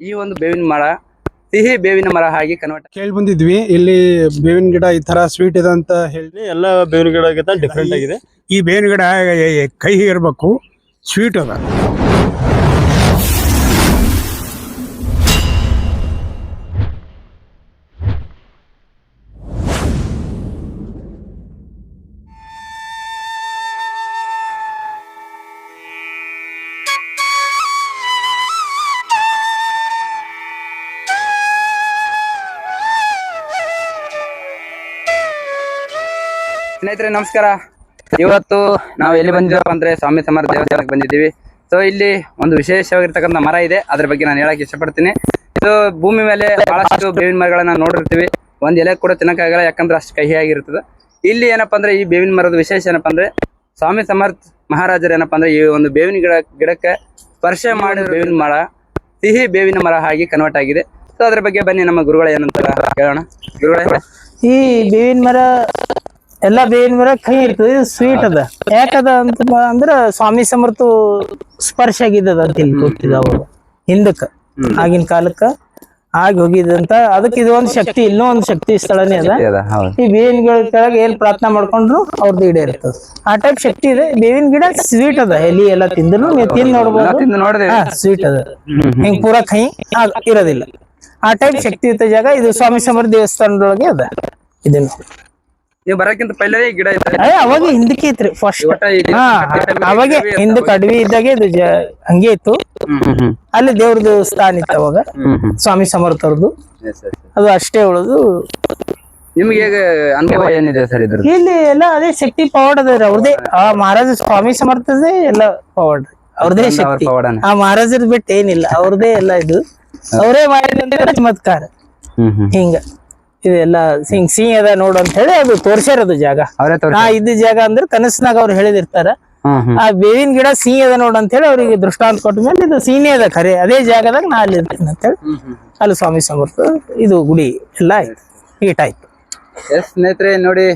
ಈ ಒಂದು ಬೇವಿನ ಮರ ಸಿಹಿ ಬೇವಿನ ಮರ ಹಾಗೆ ಕನ್ವರ್ಟ್ ಕೇಳಿ ಬಂದಿದ್ವಿ. ಇಲ್ಲಿ ಬೇವಿನ ಗಿಡ ಈ ತರ ಸ್ವೀಟ್ ಇದೆ ಅಂತ ಹೇಳಿ ಎಲ್ಲ ಬೇವಿನ ಗಿಡ ಡಿಫ್ರೆಂಟ್ ಆಗಿದೆ. ಈ ಬೇವಿನ ಗಿಡ ಕೈ ಇರಬೇಕು ಸ್ವೀಟ್ ಅದ. ಸ್ನೇಹಿತರೆ, ನಮಸ್ಕಾರ. ಇವತ್ತು ನಾವು ಎಲ್ಲಿ ಬಂದಿದ್ದೇವೆ ಅಂದ್ರೆ ಸ್ವಾಮಿ ಸಮರ್ಥ ದೇವಸ್ಥಾನಕ್ಕೆ ಬಂದಿದ್ದೀವಿ. ಸೊ ಇಲ್ಲಿ ಒಂದು ವಿಶೇಷವಾಗಿರ್ತಕ್ಕಂಥ ಮರ ಇದೆ. ಅದ್ರ ಬಗ್ಗೆ ನಾನು ಹೇಳಕ್ ಇಷ್ಟಪಡ್ತೀನಿ. ಇದು ಭೂಮಿ ಮೇಲೆ ಬಹಳಷ್ಟು ಬೇವಿನ ಮರಗಳನ್ನ ನೋಡಿರ್ತೀವಿ. ಒಂದ್ ಎಲೆ ಕೂಡ ತಿನ್ನಕ್ಕಾಗಲ್ಲ ಯಾಕಂದ್ರೆ ಅಷ್ಟು ಕಹಿಯಾಗಿರ್ತದೆ ಇಲ್ಲಿ ಏನಪ್ಪಾ ಅಂದ್ರೆ ಈ ಬೇವಿನ ಮರದ ವಿಶೇಷ ಏನಪ್ಪಾ ಅಂದ್ರೆ ಸ್ವಾಮಿ ಸಮರ್ಥ ಮಹಾರಾಜರು ಏನಪ್ಪಾ ಅಂದ್ರೆ ಈ ಒಂದು ಬೇವಿನ ಗಿಡ, ಗಿಡಕ್ಕೆ ಸ್ಪರ್ಶ ಮಾಡಿದ ಬೇವಿನ ಮರ, ಸಿಹಿ ಬೇವಿನ ಮರ ಆಗಿ ಕನ್ವರ್ಟ್ ಆಗಿದೆ. ಸೊ ಅದ್ರ ಬಗ್ಗೆ ಬನ್ನಿ ನಮ್ಮ ಗುರುಗಳ ಏನಂತಾರ ಹೇಳೋಣ ಗುರುಗಳ. ಈ ಬೇವಿನ ಮರ ಎಲ್ಲಾ ಬೇವಿನ ಮರ ಕಹಿ ಇರ್ತದೆ ಇದು ಸ್ವೀಟ್ ಅದ. ಯಾಕದ ಅಂತ ಅಂದ್ರ ಸ್ವಾಮಿ ಸಮರ್ಥ ಸ್ಪರ್ಶ ಆಗಿದ್ದದ ಅಂತ ಇಲ್ಲಿ ಗೊತ್ತಿದ ಅವಾಗ ಹಿಂದಕ್ಕ ಆಗಿನ ಕಾಲಕ್ಕ ಆಗಿ ಹೋಗಿದಂತ ಅದಕ್ಕೆ ಇದು ಒಂದು ಶಕ್ತಿ ಇನ್ನೂ ಒಂದ್ ಶಕ್ತಿ ಸ್ಥಳನೇ ಅದ. ಈ ಬೇವಿನ ಗಿಡ ಕೆಳಗೆ ಏನ್ ಪ್ರಾರ್ಥನಾ ಮಾಡ್ಕೊಂಡ್ರು ಅವ್ರದ್ದು ಗಿಡ ಇರ್ತದ. ಆ ಟೈಪ್ ಶಕ್ತಿ ಇದೆ. ಬೇವಿನ ಗಿಡ ಸ್ವೀಟ್ ಅದ ಎಲಿ ಎಲ್ಲ ತಿಂದ್ರು ನೀವು ತಿಂದ್ ನೋಡ್ಬೋದು. ಸ್ವೀಟ್ ಅದ. ಹಿಂಗ್ ಪೂರಾ ಕೈ ಇರೋದಿಲ್ಲ. ಆ ಟೈಪ್ ಶಕ್ತಿ ಶಕ್ತಿಯುತ ಜಾಗ ಇದು ಸ್ವಾಮಿ ಸಮರ್ಥ ದೇವಸ್ಥಾನದೊಳಗೆ ಅದ. ಇದನ್ನು. ನೀವು ಬರಕ್ಕಿಂತ ಪೈಲೇ ಈ ಗಿಡ ಇತ್ತು ಅಯ್ಯ ಅವಾಗ ಹಿಂದಕ್ಕೆ ಐತ್ರಿ ಫಸ್ಟ್ ಒಟ್ಟ ಈ ಗಿಡ ಹಾ ಕಟ್ಟೆ ಮೇಲೆ ಅವಾಗೆ ಹಿಂದಕ್ಕೆ ಅಡವಿ ಇದ್ದಾಗೆ ಇದು ಜ ಹಂಗೆ ಇತ್ತು. ಹ್ಮ್ ಹ್ಮ್ ಹ್ಮ್. ಅಲ್ಲಿ ದೇವ್ರದ್ದು ಸ್ಥಾನ ಇತ್ತು ಅವಾಗ. ಹ್ಮ್ ಹ್ಮ್. ಸ್ವಾಮಿ ಸಮರ್ಥರದ್ದು. Yes, yes, yes. ಅದು ಅಷ್ಟೇ ಉಳಿದು. ನಿಮ್ಗೆ ಹೇಗೆ ಅನುಭವ ಏನಿದೆ ಸರ್ ಇದ್ರದ್ದು? ಇಲ್ಲಿ ಎಲ್ಲ ಅದೇ ಶಕ್ತಿ ಪವಾಡ್ ಅದ ಅವ್ರದೇ ಆ ಮಹಾರಾಜ ಸ್ವಾಮಿ ಸಮರ್ಥದೇ ಎಲ್ಲ ಪವಾಡ್ ಅವ್ರದೇ ಅವ್ರ ಶಕ್ತಿ. ಪವಾಡನ. ಆ ಮಹಾರಾಜರ ಬಿಟ್ಟು ಏನಿಲ್ಲ ಅವ್ರದೇ ಎಲ್ಲ ಇದು. ಅವರೇ ಮಾಡಿದಂತ ಚಮತ್ಕಾರ. ಹ್ಮ್ ಹ್ಮ್. ಹಿಂಗ. ಇದೆಲ್ಲ ಸಿಂಗ್ ಸಿಂಗ್ ಅದ ನೋಡು ಅಂತ ಹೇಳಿ ಅದು ತೋರ್ಸ್ಯಾರದು ಜಾಗ. ಅವರೇ ನಾ ಇದ್ದ ಜಾಗ ಅಂದ್ರೆ ಕನಸಿನಾಗ ಅವ್ರು ಹೇಳಿದಿರ್ತಾರ. ಆ ಬೇವಿನ ಗಿಡ ಸಿಹಿ ಅದ ನೋಡು ಅಂತ ಹೇಳಿ ಅವ್ರಿಗೆ ದೃಷ್ಟಾಂತ ಕೊಟ್ಟ ಮೇಲೆ ಇದು ಸೀನೇ ಅದ ಖರೆ. ಅದೇ ಜಾಗದಾಗ ನಾ ಅಲ್ಲಿ ಇರ್ತೀನಿ ಅಂತ ಹೇಳಿ ಅಲ್ಲಿ ಸ್ವಾಮಿ ಸಮರ್ಥ ಇದು ಗುಡಿ ಎಲ್ಲ ಆಯ್ತು. ಈಟ್ ಆಯ್ತು. ಎಸ್ ಸ್ನೇಹಿತರೆ ನೋಡಿ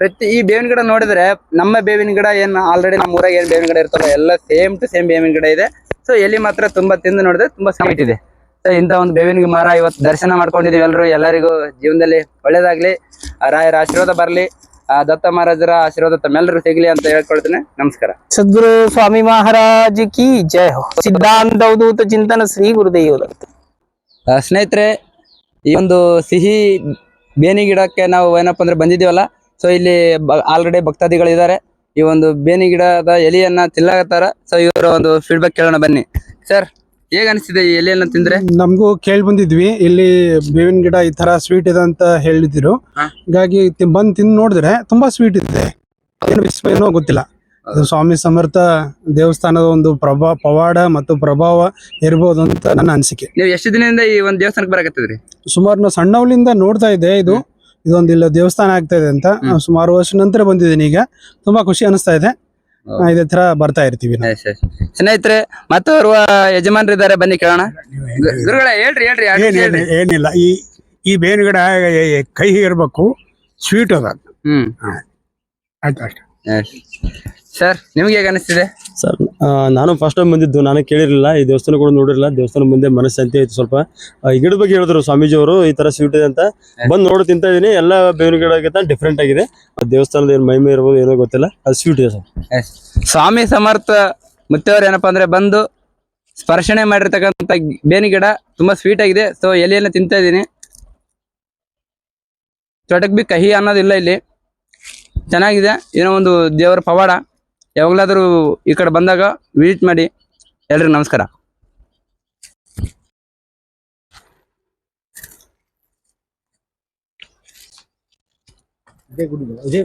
ಪ್ರತಿ ಈ ಬೇವಿನ ಗಿಡ ನೋಡಿದ್ರೆ ನಮ್ಮ ಬೇವಿನ ಗಿಡ ಏನ್ ಆಲ್ರೆಡಿ ನಮ್ಮ ಊರಾಗ ಏನ್ ಬೇವಿನ ಗಿಡ ಇರ್ತಲ್ಲ ಎಲ್ಲ ಸೇಮ್ ಟು ಸೇಮ್ ಬೇವಿನ ಗಿಡ ಇದೆ. ಸೊ ಎಲ್ಲಿ ಮಾತ್ರ ತುಂಬಾ ತಿಂದು ನೋಡಿದ್ರೆ ತುಂಬಾ ಸ್ವೀಟ್ ಇದೆ. ಇಂಥ ಒಂದು ಬೇವಿನ ಮರ ಇವತ್ತು ದರ್ಶನ ಮಾಡ್ಕೊಂಡಿದೀವಿ ಎಲ್ಲರೂ ಎಲ್ಲರಿಗೂ ಜೀವನದಲ್ಲಿ ಒಳ್ಳೇದಾಗ್ಲಿ. ರಾಯರ ಆಶೀರ್ವಾದ ಬರ್ಲಿ. ಆ ದತ್ತ ಮಹಾರಾಜರ ಆಶೀರ್ವಾದ ತಮ್ಮೆಲ್ಲರೂ ಸಿಗ್ಲಿ ಅಂತ ಹೇಳ್ಕೊಳ್ತೇನೆ. ನಮಸ್ಕಾರ. ಸದ್ಗುರು ಸ್ವಾಮಿ ಮಹಾರಾಜ್ ಕಿ ಜಯ ಹೋ. ಸಿದ್ಧಾಂತ ಅವಧೂತ ಚಿಂತನ ಶ್ರೀ ಗುರುದೇವ ಸ್ನೇಹಿತರೆ ಈ ಒಂದು ಸಿಹಿ ಬೇನಿ ಗಿಡಕ್ಕೆ ನಾವು ಏನಪ್ಪ ಅಂದ್ರೆ ಬಂದಿದೀವಲ್ಲ ಸೊ ಇಲ್ಲಿ ಆಲ್ರೆಡಿ ಭಕ್ತಾದಿಗಳಿದ್ದಾರೆ. ಈ ಒಂದು ಬೇನಿ ಗಿಡದ ಎಲೆಯನ್ನ ತಿಲ್ಲಾಗತ್ತಾರ ಸೊ ಇವರ ಒಂದು ಫೀಡ್ಬ್ಯಾಕ್ ಕೇಳೋಣ ಬನ್ನಿ. ಸರ್ ಹೇಗ ಅನಿಸ್ತಿದೆ ಎಲ್ಲಿ ತಿಂದ್ರೆ? ನಮಗೂ ಕೇಳಿ ಬಂದಿದ್ವಿ. ಇಲ್ಲಿ ಬೇವಿನ ಗಿಡ ಈ ತರ ಸ್ವೀಟ್ ಇದೆ ಅಂತ ಹೇಳಿದ್ರು. ಹಾಗಾಗಿ ತಿ- ಬಂದ್ ತಿಂದು ನೋಡಿದ್ರೆ ತುಂಬಾ ಸ್ವೀಟ್ ಇದೆ. ಏನು ವಿಶ್ವ ಏನೋ ಗೊತ್ತಿಲ್ಲ. ಅದು ಸ್ವಾಮಿ ಸಮರ್ಥ ದೇವಸ್ಥಾನದ ಒಂದು ಪ್ರಭಾ ಪವಾಡ ಮತ್ತು ಪ್ರಭಾವ ಇರ್ಬೋದು ಅಂತ ನನ್ನ ಅನಿಸಿಕೆ. ನೀವು ಎಷ್ಟು ದಿನದಿಂದ ಈ ಒಂದು ದೇವಸ್ಥಾನಕ್ಕೆ ಬರಕತ್ತಿದ್ರಿ? ಸುಮಾರು ನಾವು ಸಣ್ಣವಳಿಂದ ನೋಡ್ತಾ ಇದ್ದೆ. ಇದು ಇದೊಂದು ಇಲ್ಲ ದೇವಸ್ಥಾನ ಆಗ್ತಾ ಇದೆ ಅಂತ. ನಾವು ಸುಮಾರು ವರ್ಷ ನಂತರ ಬಂದಿದ್ದೀನಿ ಈಗ. ತುಂಬಾ ಖುಷಿ ಅನಿಸ್ತಾ ಇದೆ. ಇದೇ ತರ ಬರ್ತಾ ಇರ್ತೀವಿ ನಾವು. ಸ್ನೇಹಿತರೆ ಮತ್ತೋರ್ವ ಯಜಮಾನ್ರಿದ್ದಾರೆ ಬನ್ನಿ ಕೇಳೋಣ. ಗು- ಗುರುಗಳೇ ಹೇಳ್ರಿ ಹೇಳ್ರಿ ಏನಿಲ್ಲ ಈ ಈ ಬೇವಿನ ಗಿಡ ಕೈ ಇರಬೇಕು ಸ್ವೀಟ್ ಅದ. ಹ್ಮ್. ಆಯ್ತು ಅಷ್ಟೇ. ಸರ್ ನಿಮ್ಗೆ ಹೇಗೆ ಅನಿಸ್ತಿದೆ? ಸರ್ ನಾನು ಫಸ್ಟ್ ಟೈಮ್ ಬಂದಿದ್ದು ನಾನು ಕೇಳಿರಲಿಲ್ಲ ಈ ದೇವಸ್ಥಾನ ಕೂಡ ನೋಡಿರಲಿಲ್ಲ ದೇವಸ್ಥಾನ ಮುಂದೆ ಮನಸ್ಸಂತೆ ಆಯ್ತು ಸ್ವಲ್ಪ. ಆ, ಈ ಗಿಡದ ಬಗ್ಗೆ ಹೇಳಿದ್ರು ಸ್ವಾಮೀಜಿ ಅವರು ಈ ತರ ಸ್ವೀಟ್ ಇದೆ ಅಂತ. ಬಂದು ನೋಡಿ ತಿಂತ ಇದೀನಿ ಎಲ್ಲ ಬೇವಿನ ಗಿಡಕ್ಕಿಂತ ಡಿಫ್ರೆಂಟ್ ಆಗಿದೆ. ಆ ದೇವಸ್ಥಾನದ ಏನು ಮಹಿಮೆ ಇರ್ಬೋದು ಏನೋ ಗೊತ್ತಿಲ್ಲ ಅದು ಸ್ವೀಟ್ ಇದೆ ಸರ್ ಎಸ್. ಸ್ವಾಮಿ ಸಮರ್ಥ ಮುತ್ತೇವ್ರು ಏನಪ್ಪಾ ಅಂದ್ರೆ ಬಂದು ಸ್ಪರ್ಶನೆ ಮಾಡಿರ್ತಕ್ಕಂಥ ಬೇನಿ ಗಿಡ ತುಂಬಾ ಸ್ವೀಟ್ ಆಗಿದೆ. ಸೊ ಎಲೆಯನ್ನು ತಿಂತಾ ಇದೀನಿ. ಚೊಟಕ್ ಬಿ ಕಹಿ ಅನ್ನೋದಿಲ್ಲ ಇಲ್ಲಿ. ಚೆನ್ನಾಗಿದೆ. ಏನೋ ಒಂದು ದೇವರ ಪವಾಡ. ಯಾವಾಗಲಾದರೂ ಈ ಕಡೆ ಬಂದಾಗ ವಿಸಿಟ್ ಮಾಡಿ ಎಲ್ರಿಗೂ ನಮಸ್ಕಾರ ಇದೇ ಗುಡಿ. ಇದೇ